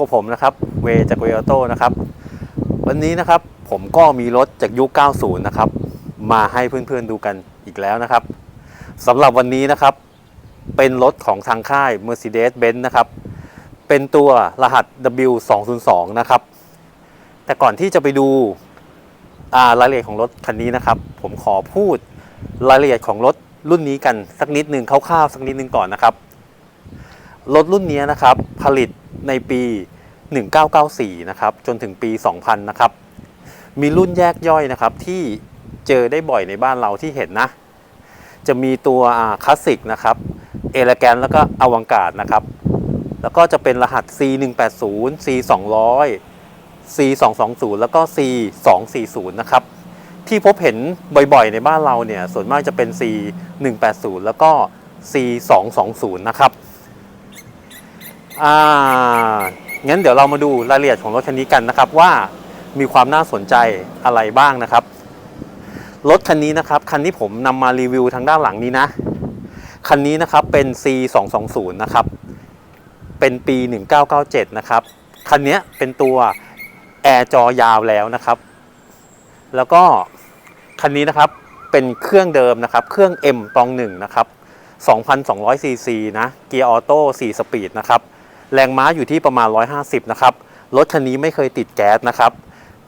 กับผมนะครับ เวจากเวอโต้นะครับ วันนี้นะครับผมก็มีรถจากยุค 90 นะครับ มาให้เพื่อนๆดูกันอีกแล้วนะครับสำหรับวันนี้นะครับ เป็นรถของทางค่าย Mercedes-Benz นะครับ เป็นตัวรหัส W202 นะครับ แต่ก่อนที่จะไปดูรายละเอียดของรถคันนี้นะครับ ผมขอพูดรายละเอียดของรถรุ่นนี้กันสักนิดหนึ่งคร่าวๆสักนิดหนึ่งก่อนนะครับรถรุ่นนี้นะครับ ผลิต ในปี 1994 นะครับ จนถึงปี 2000 นะครับ มีรุ่นแยกย่อยนะครับที่เจอได้บ่อยในบ้านเราที่เห็นนะ จะมีตัวคลาสสิกนะครับ เอลแกนแล้วก็อวังการ์ดนะครับ แล้วก็จะเป็นรหัส C180 C200 C220 แล้วก็ C240 นะครับ ที่พบเห็นบ่อยๆ ในบ้านเราเนี่ย ส่วนมากจะเป็น C180 แล้วก็ C220 นะครับ อ่างั้นเดี๋ยวเรามาดูรายละเอียดของรถคันนี้กันนะครับว่ามีความน่าสนใจอะไรบ้างนะครับ รถคันนี้นะครับคันที่ผมนำมารีวิวทางด้านหลังนี้นะ คันนี้นะครับเป็น C 2 2 0 นะครับ เป็นปี 1997 นะครับ คันนี้เป็นตัวแอร์จอยาวแล้วนะครับ แล้วก็คันนี้นะครับเป็นเครื่องเดิมนะครับ เครื่อง M ตองหนึ่งนะครับ 2,200ซีซีนะ เกียร์ออโต้4สปีดนะครับ แรงม้าอยู่ที่ประมาณ 150 นะครับ รถคันนี้ไม่เคยติดแก๊สนะครับ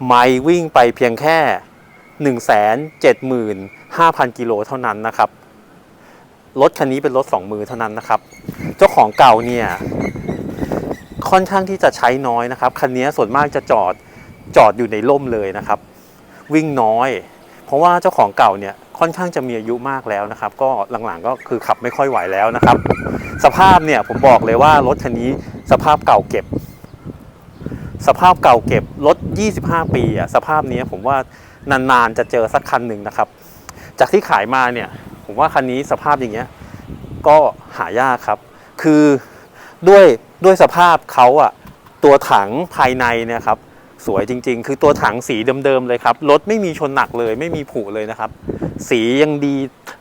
ไม่วิ่งไปเพียงแค่ 175,000 กิโลเท่านั้นนะครับ รถคันนี้เป็นรถ 2 มือเท่านั้นนะครับ เจ้าของเก่าเนี่ย ค่อนข้างที่จะใช้น้อยนะครับ คันนี้ส่วนมากจะจอดจอดอยู่ในร่มเลยนะครับ วิ่งน้อย เพราะว่าเจ้าของเก่าเนี่ยค่อนข้างจะมีอายุมากแล้วนะครับ ก็หลังๆก็คือขับไม่ค่อยไหวแล้วนะครับ สภาพเนี่ยผมบอกเลยว่ารถคันนี้สภาพเก่าเก็บ สภาพเก่าเก็บรถ 25 ปีอะสภาพนี้ผมว่านานๆจะเจอสักคันหนึ่งนะครับ จากที่ขายมาเนี่ยผมว่าคันนี้สภาพอย่างเงี้ยก็หายากครับ คือด้วยด้วยสภาพเขาอะตัวถังภายในเนี่ยครับ สวยจริง ๆ คือตัวถังสีเดิมๆเลยครับ รถไม่มีชนหนักเลยไม่มีผุเลยนะครับ สียังดี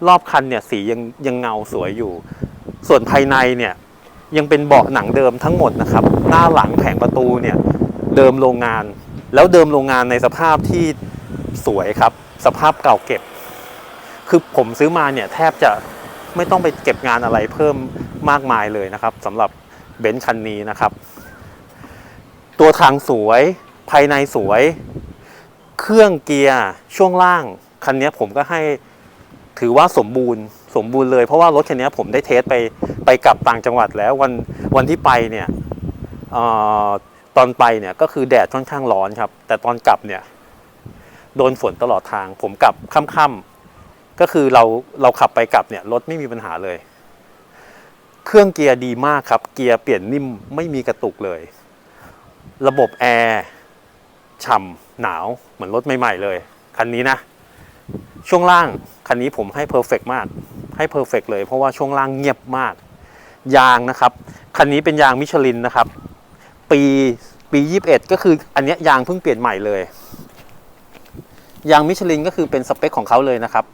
รอบคันเนี่ยสียังยังเงาสวยอยู่ ส่วนภายในเนี่ยยังเป็นเบาะหนังเดิมทั้งหมดนะครับ หน้าหลังแผงประตูเนี่ยเดิมโรงงาน แล้วเดิมโรงงานในสภาพที่สวยครับ สภาพเก่าเก็บ คือผมซื้อมาเนี่ยแทบจะไม่ต้องไปเก็บงานอะไรเพิ่มมากมายเลยนะครับสำหรับเบนซ์คันนี้นะครับ ตัวทางสวย ภายในสวย เครื่องเกียร์ช่วงล่าง คันนี้ผมก็ให้ถือว่าสมบูรณ์สมบูรณ์เลย เพราะว่ารถคันนี้ผมได้เทสไปไปกลับต่างจังหวัดแล้ววันวันที่ไปเนี่ยออตอนไปเนี่ยก็คือแดดค่อนข้างร้อนครับ แต่ตอนกลับเนี่ยโดนฝนตลอดทาง ผมกลับค่ำๆก็คือเราเราขับไปกลับเนี่ยรถไม่มีปัญหาเลย เครื่องเกียร์ดีมากครับ เกียร์เปลี่ยนนิ่มไม่มีกระตุกเลย ระบบแอร์ ฉ่ำหนาวเหมือนรถใหม่ๆเลย คันนี้นะ ช่วงล่างคันนี้ผมให้เพอร์เฟกมาก ให้เพอร์เฟกเลย เพราะว่าช่วงล่างเงียบมาก ยางนะครับ คันนี้เป็นยางมิชลินนะครับ ปีปี21 ก็คืออันนี้ยางเพิ่งเปลี่ยนใหม่เลย ยางมิชลินก็คือเป็นสเปคของเขาเลยนะครับ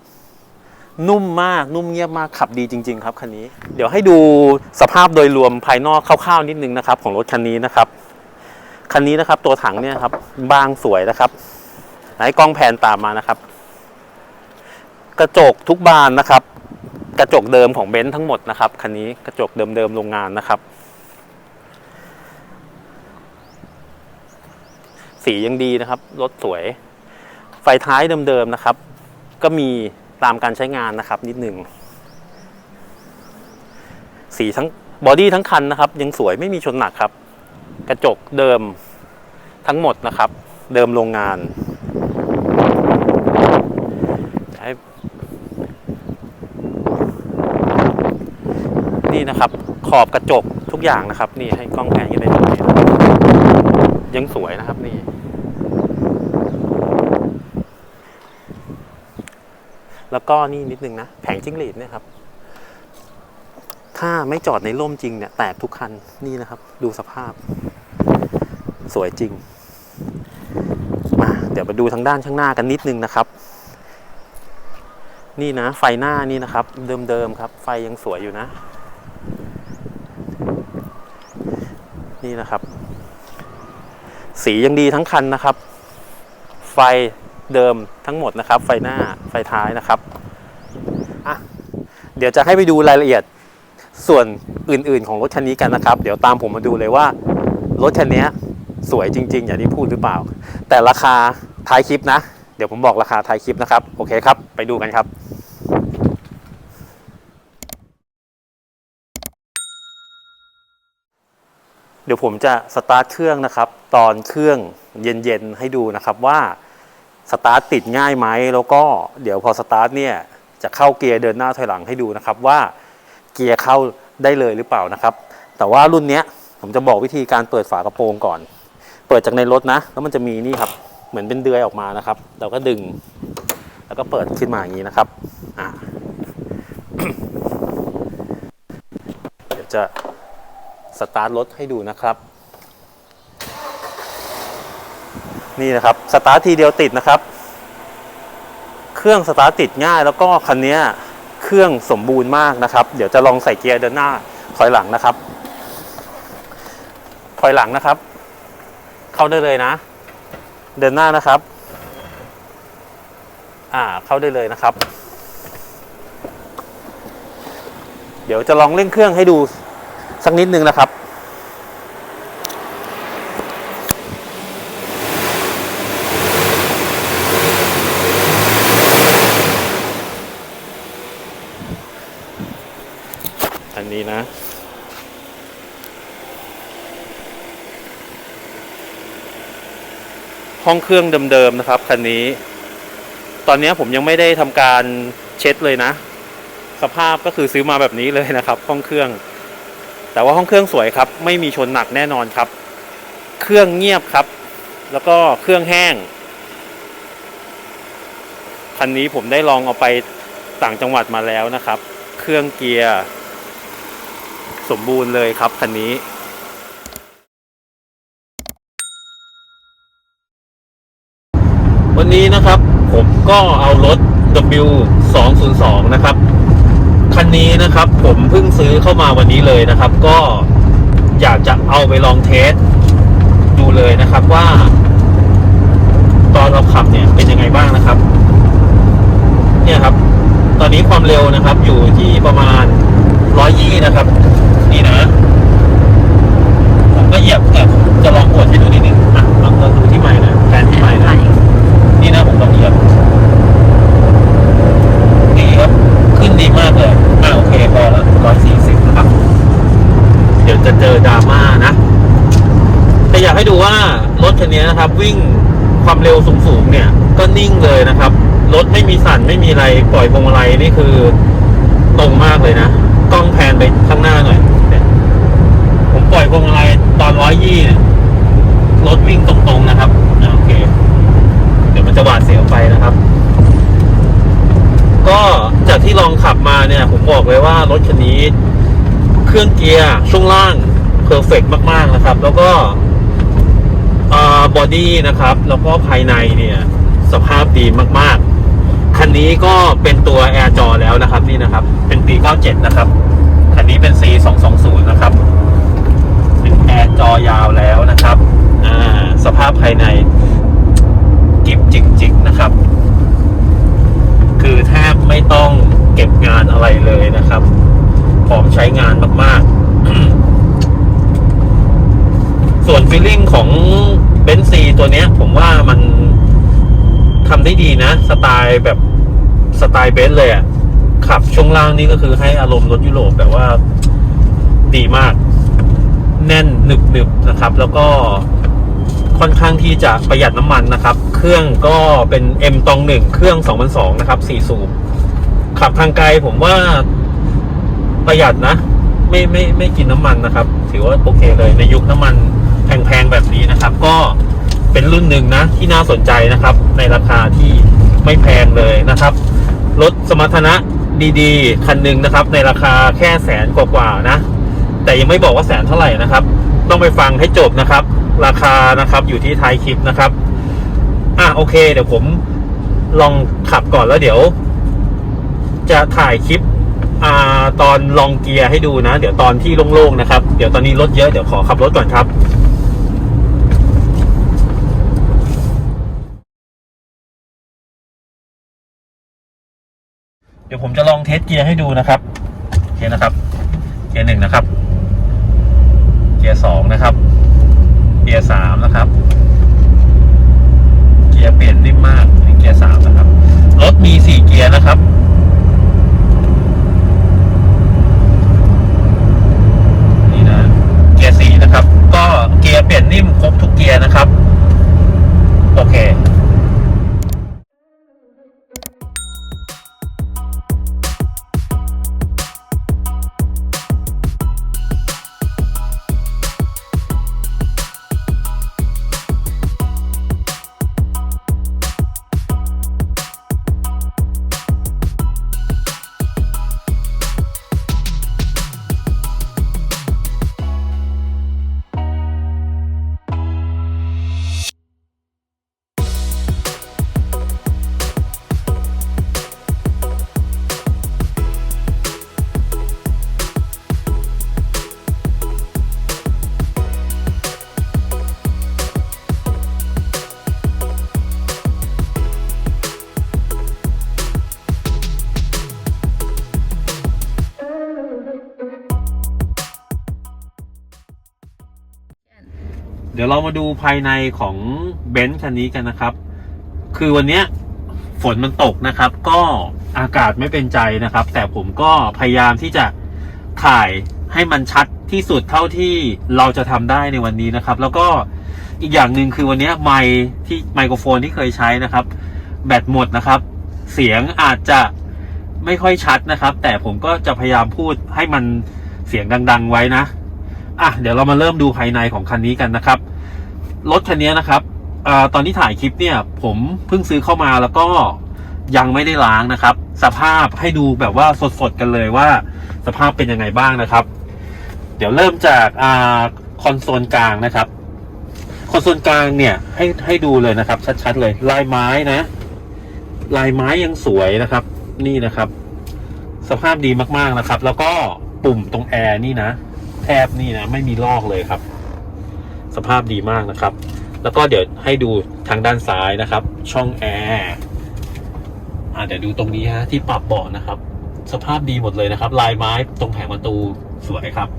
นุ่มมากนุ่มเงียบมากขับดีจริง ๆ ครับคันนี้ เดี๋ยวให้ดูสภาพโดยรวมภายนอกคร่าวๆนิดนึงนะครับ ของรถคันนี้นะครับ คันนี้นะครับ ตัวถังเนี่ยครับ บางสวยนะครับ ไหนกล้องแผนตามมานะครับ กระจกทุกบานนะครับ กระจกเดิมของเบนซ์ทั้งหมดนะครับคันนี้กระจกเดิมๆโรงงานนะครับ สียังดีนะครับรถสวย ไฟท้ายเดิมๆนะครับ ก็มีตามการใช้งานนะครับ นิดหนึ่งสีทั้งบอดี้ทั้งคันนะครับ ยังสวยไม่มีชนหนักครับ กระจกเดิมทั้งหมดนะครับ เดิมโรงงานให้นี่นะครับ ขอบกระจกทุกอย่างนะครับ นี่ให้กล้องแพนกันได้ดูนี่นะครับยังสวยนะครับนี่ แล้วก็นี่นิดนึงนะ แผงจิ้งหรีดเนี่ยครับ ถ้าไม่จอดในร่มจริงเนี่ยแตกทุกคันนี่นะครับ ดูสภาพ สวยจริง มาเดี๋ยวมาดูทางด้านข้างหน้ากันนิดนึงนะครับ นี่นะไฟหน้านี่นะครับ เดิมๆครับ ไฟยังสวยอยู่นะ นี่นะครับ สียังดีทั้งคันนะครับ ไฟเดิมทั้งหมดนะครับ ไฟหน้าไฟท้ายนะครับอะเดี๋ยวจะให้ไปดูรายละเอียด ส่วนอื่นๆของรถคันนี้กันนะครับ เดี๋ยวตามผมมาดูเลยว่า รถคันนี้สวยจริง ๆ อย่างที่พูดหรือเปล่า แต่ราคาท้ายคลิปนะ เดี๋ยวผมบอกราคาท้ายคลิปนะครับ โอเคครับ ไปดูกันครับเดี๋ยวผมจะสตาร์ทเครื่องนะครับ ตอนเครื่องเย็นๆให้ดูนะครับว่าสตาร์ทติดง่ายไหมแล้วก็เดี๋ยวพอสตาร์ทเนี่ยจะเข้าเกียร์เดินหน้าถอยหลังให้ดูนะครับว่า เกียร์เข้าได้เลยหรือเปล่านะครับ แต่ว่ารุ่นนี้ผมจะบอกวิธีการเปิดฝากระโปรงก่อน เปิดจากในรถนะ แล้วมันจะมีนี่ครับ เหมือนเป็นเดือยออกมานะครับ เราก็ดึง แล้วก็เปิดขึ้นมาอย่างนี้นะครับอ่าเดี๋ยวจะสตาร์ทรถให้ดูนะครับ นี่นะครับสตาร์ททีเดียวติดนะครับ เครื่องสตาร์ทติดง่ายแล้วก็คันนี้ เครื่องสมบูรณ์มากนะครับ เดี๋ยวจะลองใส่เกียร์เดินหน้าถอยหลังนะครับ ถอยหลังนะครับ เข้าได้เลยนะ เดินหน้านะครับ อ่าเข้าได้เลยนะครับ เดี๋ยวจะลองเร่งเครื่องให้ดูสักนิดนึงนะครับ นี้นะ ห้องเครื่องเดิมๆนะครับคันนี้ ตอนนี้ผมยังไม่ได้ทำการเช็ดเลยนะ สภาพก็คือซื้อมาแบบนี้เลยนะครับ ห้องเครื่อง แต่ว่าห้องเครื่องสวยครับ ไม่มีชนหนักแน่นอนครับ เครื่องเงียบครับ แล้วก็เครื่องแห้งคันนี้ผมได้ลองเอาไปต่างจังหวัดมาแล้วนะครับ เครื่องเกียร์ สมบูรณ์เลยครับคันนี้วันนี้นะครับผมก็เอารถ W 2 0 2นะครับ คันนี้นะครับผมเพิ่งซื้อเข้ามาวันนี้เลยนะครับ ก็อยากจะเอาไปลองเทสดูเลยนะครับว่า ตอนเราขับเนี่ยเป็นยังไงบ้างนะครับ เนี่ยครับ ตอนนี้ความเร็วนะครับอยู่ที่ประมาณ ร้อยยี่นะครับ นี่นะผมก็เหยียบแต่ผมจะลองกดให้ดูนิดนึงอะลองลองดูที่ใหม่นะแทนที่ใหม่นะนี่นะผมลองเหยียบดีครับขึ้นดีมากเลยอ่าโอเคพอแล้วร้อยสี่สิบนะครับ เดี๋ยวจะเจอดราม่านะ แต่อยากให้ดูว่ารถคันนี้นะครับ วิ่งความเร็วสูงๆเนี่ย ก็นิ่งเลยนะครับรถไม่มีสั่นไม่มีอะไรปล่อยพวงมาลัยนี่คือตรงมากเลยนะ กล้องแพนไปข้างหน้าหน่อย ผมปล่อยพวงมาลัยตอนร้อยยี่รถวิ่งตรงๆนะครับ โอเค เดี๋ยวมันจะหวาดเสียวไปนะครับ ก็จากที่ลองขับมาเนี่ย ผมบอกเลยว่ารถคันนี้ เครื่องเกียร์ช่วงล่างเพอร์เฟกมาก ๆนะครับ แล้วก็บอดี้นะครับ แล้วก็ภายในเนี่ย สภาพดีมาก ๆ คันนี้ก็เป็นตัวแอร์จอแล้วนะครับนี่นะครับ เป็นปี 97 นะครับ คันนี้เป็น C 2 2 0นะครับ เป็นแอร์จอยาวแล้วนะครับสภาพภายในกิบจริงๆนะครับ คือแทบไม่ต้องเก็บงานอะไรเลยนะครับพร้อมใช้งานมาก ๆ ส่วนฟีลลิ่งของเบนซีตัวเนี้ย ผมว่ามัน ทำได้ดีนะ สไตล์แบบสไตล์เบนซ์เลยอะขับช่วงล่างนี่ก็คือให้อารมณ์รถยุโรปแบบว่าดีมาก แน่นหนึบๆนะครับ แล้วก็ค่อนข้างที่จะประหยัดน้ำมันนะครับ เครื่องก็เป็น M ตองหนึ่งเครื่อง2002นะครับ4สูบขับทางไกลผมว่าประหยัดนะ ไม่ไม่ไม่กินน้ำมันนะครับ ถือว่าโอเคเลยในยุคน้ำมันแพงๆแบบนี้นะครับ ก็ เป็นรุ่นหนึ่งนะที่น่าสนใจนะครับ ในราคาที่ไม่แพงเลยนะครับ รถสมรรถนะดีๆ คันหนึ่งนะครับ ในราคาแค่แสนกว่าๆนะ แต่ยังไม่บอกว่าแสนเท่าไหร่นะครับ ต้องไปฟังให้จบนะครับ ราคานะครับอยู่ที่ท้ายคลิปนะครับอะโอเค เดี๋ยวผมลองขับก่อนแล้วเดี๋ยว จะถ่ายคลิปอ่าตอนลองเกียร์ให้ดูนะ เดี๋ยวตอนที่โล่งๆนะครับ เดี๋ยวตอนนี้รถเยอะเดี๋ยวขอขับรถก่อนครับ เดี๋ยวผมจะลองเทสเกียร์ให้ดูนะครับโอเคนะครับ เกียร์หนึ่งนะครับ เกียร์สองนะครับ เกียร์สามนะครับ เกียร์เปลี่ยนนิ่มมากนี่เกียร์สามนะครับ รถมีสี่เกียร์นะครับนี่นะเกียร์สี่นะครับ ก็เกียร์เปลี่ยนนิ่มครบทุกเกียร์นะครับ โอเค ดี๋ยวเรามาดูภายในของเบนซ์คันนี้กันนะครับ คือวันนี้ฝนมันตกนะครับ ก็อากาศไม่เป็นใจนะครับ แต่ผมก็พยายามที่จะถ่ายให้มันชัดที่สุดเท่าที่เราจะทำได้ในวันนี้นะครับ แล้วก็อีกอย่างหนึ่งคือวันนี้ไมค์ที่ไมโครโฟนที่เคยใช้นะครับ แบตหมดนะครับ เสียงอาจจะไม่ค่อยชัดนะครับ แต่ผมก็จะพยายามพูดให้มันเสียงดัง ๆ ไว้นะอะเดี๋ยวเรามาเริ่มดูภายในของคันนี้กันนะครับ รถคันนี้นะครับอตอนที่ถ่ายคลิปเนี่ย ผมเพิ่งซื้อเข้ามาแล้วก็ยังไม่ได้ล้างนะครับ สภาพให้ดูแบบว่าสดๆกันเลยว่า สภาพเป็นยังไงบ้างนะครับ เดี๋ยวเริ่มจากอคอนโซลกลางนะครับ คอนโซลกลางเนี่ยให้ให้ดูเลยนะครับ ชัดๆเลย ลายไม้นะ ลายไม้ยังสวยนะครับ นี่นะครับ สภาพดีมากๆนะครับ แล้วก็ปุ่มตรงแอร์นี่นะแทบนี่นะไม่มีลอกเลยครับ สภาพดีมากนะครับ แล้วก็เดี๋ยวให้ดูทางด้านซ้ายนะครับ ช่องแอร์อ่าเดี๋ยวดูตรงนี้ฮะที่ปรับเบาะนะครับ สภาพดีหมดเลยนะครับ ลายไม้ตรงแผงประตูสวยครับ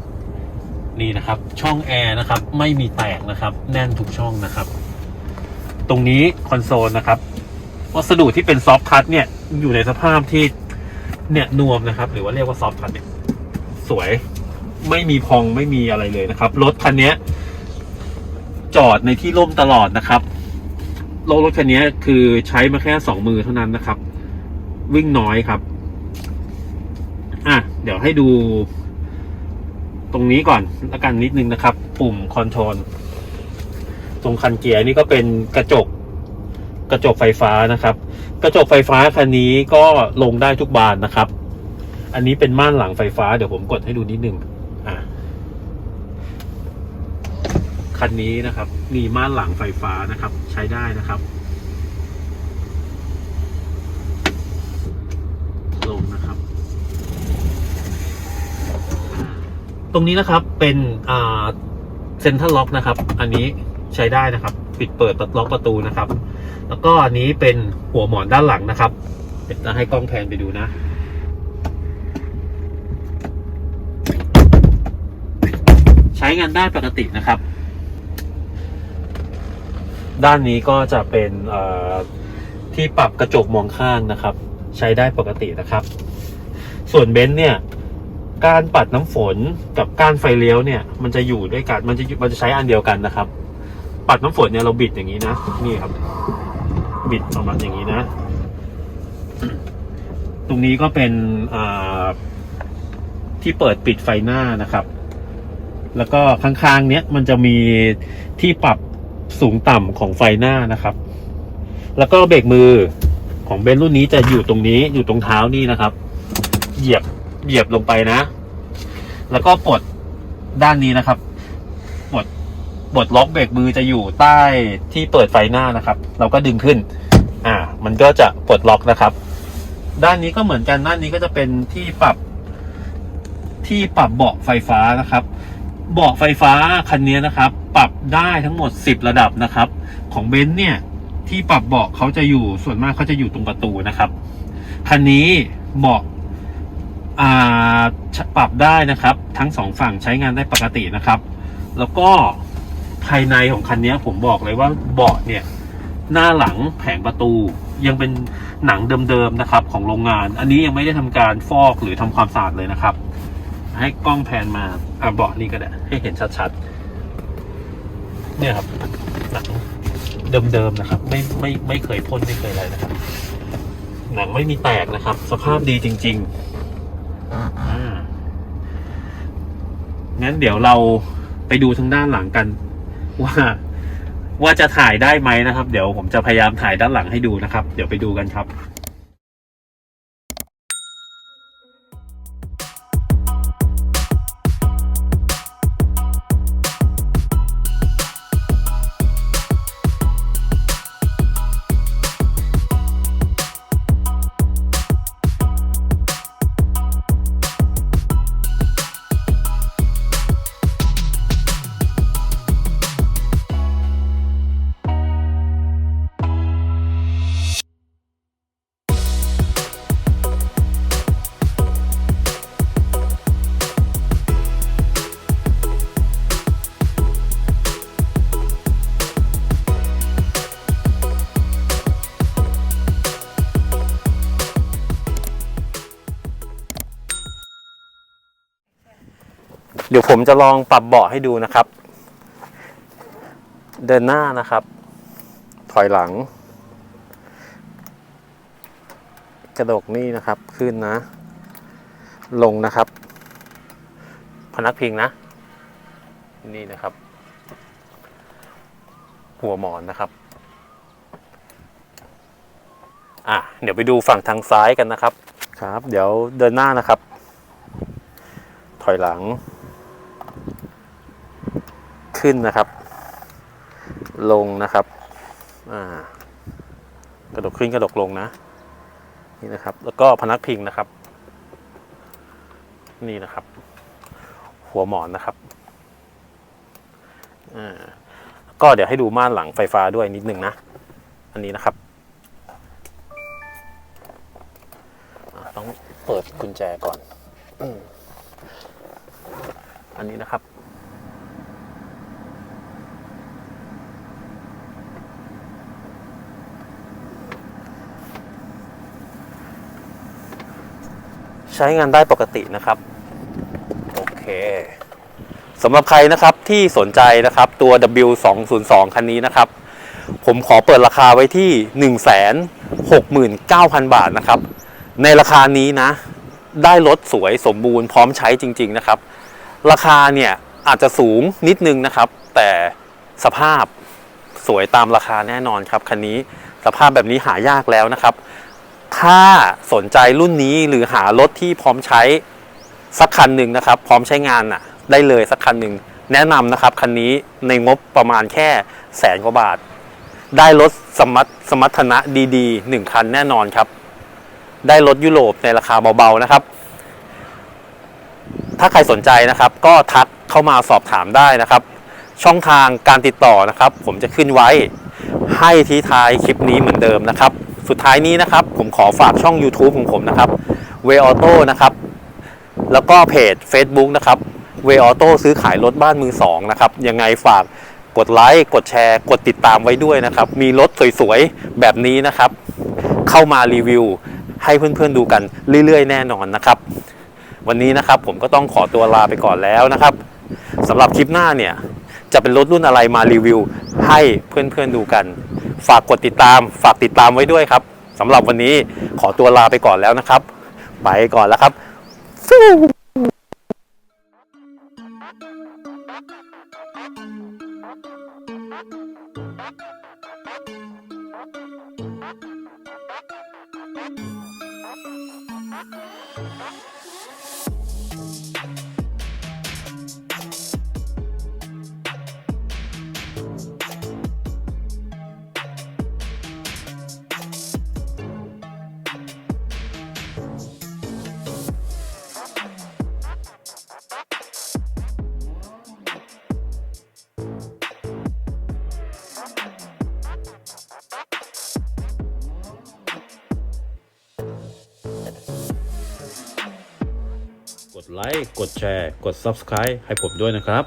นี่นะครับ ช่องแอร์นะครับ ไม่มีแตกนะครับ แน่นทุกช่องนะครับ ตรงนี้คอนโซลนะครับวัสดุที่เป็นซอฟต์คัตเนี่ยอยู่ในสภาพที่เนี่ยนวมนะครับ หรือว่าเรียกว่าซอฟต์คัตเนี่ยสวยไม่มีพองไม่มีอะไรเลยนะครับ รถคันนี้ จอดในที่ร่มตลอดนะครับรถรถคันนี้คือใช้มาแค่สองมือเท่านั้นนะครับ วิ่งน้อยครับ อะ เดี๋ยวให้ดู ตรงนี้ก่อนละกันนิดนึงนะครับ ปุ่มคอนโทรลตรงคันเกียร์นี่ก็เป็นกระจก กระจกไฟฟ้านะครับ กระจกไฟฟ้าคันนี้ก็ลงได้ทุกบานนะครับ อันนี้เป็นม่านหลังไฟฟ้า เดี๋ยวผมกดให้ดูนิดนึง อะ คันนี้นะครับ มีม่านหลังไฟฟ้านะครับ ใช้ได้นะครับลงนะครับ ตรงนี้นะครับเป็นอ่าเซ็นทรัลล็อกนะครับ อันนี้ใช้ได้นะครับ ปิดเปิดล็อกประตูนะครับ แล้วก็อันนี้เป็นหัวหมอนด้านหลังนะครับเดี๋ยวจะให้กล้องแพนไปดูนะใช้งานได้ปกตินะครับ ด้านนี้ก็จะเป็นที่ปรับกระจกมองข้างนะครับ ใช้ได้ปกตินะครับ ส่วนเบนซ์เนี่ย การปัดน้ำฝนกับการไฟเลี้ยวเนี่ย มันจะอยู่ด้วยกันมันจะมันจะใช้อันเดียวกันนะครับ ปัดน้ำฝนเนี่ยเราบิดอย่างนี้นะนี่ครับ บิดออกมาอย่างนี้นะ ตรงนี้ก็เป็นที่เปิดปิดไฟหน้านะครับ แล้วก็ข้างๆเนี้ยมันจะมีที่ปรับ สูงต่ำของไฟหน้านะครับ แล้วก็เบรกมือของเบนซ์รุ่นนี้จะอยู่ตรงนี้อยู่ตรงเท้านี่นะครับ เหยียบเหยียบลงไปนะ แล้วก็ปลดด้านนี้นะครับปลดปลดล็อกเบรกมือจะอยู่ใต้ที่เปิดไฟหน้านะครับ เราก็ดึงขึ้น อ่า มันก็จะปลดล็อกนะครับ ด้านนี้ก็เหมือนกันด้านนี้ก็จะเป็นที่ปรับที่ปรับเบาะไฟฟ้านะครับ เบาะไฟฟ้าคันนี้นะครับ ปรับได้ทั้งหมด 10 ระดับนะครับ ของเบนซ์เนี่ยที่ปรับเบาะเขาจะอยู่ส่วนมากเขาจะอยู่ตรงประตูนะครับคันนี้เบาะอาปรับได้นะครับ ทั้งสองฝั่งใช้งานได้ปกตินะครับ แล้วก็ภายในของคันนี้ผมบอกเลยว่าเบาะเนี่ยหน้าหลังแผงประตูยังเป็นหนังเดิมๆนะครับ ของโรงงาน อันนี้ยังไม่ได้ทำการฟอกหรือทำความสะอาดเลยนะครับ ให้กล้องแพนมาอะเบาะนี่ก็ได้ ให้เห็นชัดๆ เนี่ยครับหนังเดิมๆนะครับ ไม่ไม่ไม่เคยพ่นไม่เคยอะไรนะครับ หนังไม่มีแตกนะครับ สภาพดีจริงๆองั้นเดี๋ยวเราไปดูทางด้านหลังกัน ว่าว่าจะถ่ายได้ไหมนะครับ เดี๋ยวผมจะพยายามถ่ายด้านหลังให้ดูนะครับ เดี๋ยวไปดูกันครับ ดี๋ยวผมจะลองปรับเบาะให้ดูนะครับ เดินหน้านะครับ ถอยหลัง กระดกนี่นะครับขึ้นนะ ลงนะครับ พนักพิงนะ นี่นะครับ หัวหมอนนะครับอะเดี๋ยวไปดูฝั่งทางซ้ายกันนะครับครับ เดี๋ยวเดินหน้านะครับ ถอยหลัง ขึ้นนะครับ ลงนะครับกระดกขึ้นกระดกลงนะนี่นะครับ แล้วก็พนักพิงนะครับ นี่นะครับ หัวหมอนนะครับอ่าก็เดี๋ยวให้ดูม่านหลังไฟฟ้าด้วยนิดนึงนะ อันนี้นะครับ ต้องเปิดกุญแจก่อน อันนี้นะครับ ใช้งานได้ปกตินะครับ โอเคสำหรับใครนะครับที่สนใจนะครับตัว W202 คันนี้นะครับ ผมขอเปิดราคาไว้ที่ 169,000 บาทนะครับ ในราคานี้นะ ได้รถสวยสมบูรณ์พร้อมใช้จริง ๆนะครับ ราคาเนี่ยอาจจะสูงนิดนึงนะครับ แต่สภาพสวยตามราคาแน่นอนครับคันนี้สภาพแบบนี้หายากแล้วนะครับ ถ้าสนใจรุ่นนี้หรือหารถที่พร้อมใช้สักคันหนึ่งนะครับ พร้อมใช้งานน่ะ ได้เลยสักคันหนึ่งแนะนำนะครับคันนี้ในงบประมาณแค่แสนกว่าบาท ได้รถสมรรถสมรรถนะดีๆหนึ่งคันแน่นอนครับ ได้รถยุโรปในราคาเบาๆนะครับ ถ้าใครสนใจนะครับ ก็ทักเข้ามาสอบถามได้นะครับ ช่องทางการติดต่อนะครับ ผมจะขึ้นไว้ให้ทีท้ายคลิปนี้เหมือนเดิมนะครับ สุดท้ายนี้นะครับ ผมขอฝากช่อง YouTube ของผมนะครับ w a y Auto นะครับ แล้วก็เพจ Facebook นะครับ w a y Auto ซื้อขายรถบ้านมือสองนะครับ ยังไงฝากกดไลค์กดแชร์ กดติดตามไว้ด้วยนะครับ มีรถสวยๆ แบบนี้นะครับ เข้ามารีวิว ให้เพื่อนๆดูกันเรื่อยๆ แน่นอนนะครับ วันนี้นะครับผมก็ต้องขอตัวลาไปก่อนแล้วนะครับสำหรับคลิปหน้าเนี่ย จะเป็นรถรุ่นอะไรมารีวิว ให้เพื่อนๆดูกัน ฝากกดติดตาม ฝากติดตามไว้ด้วยครับสำหรับวันนี้ขอตัวลาไปก่อนแล้วนะครับ ไปก่อนแล้วครับฟู้ กดแชร์ กด Subscribe ให้ผมด้วยนะครับ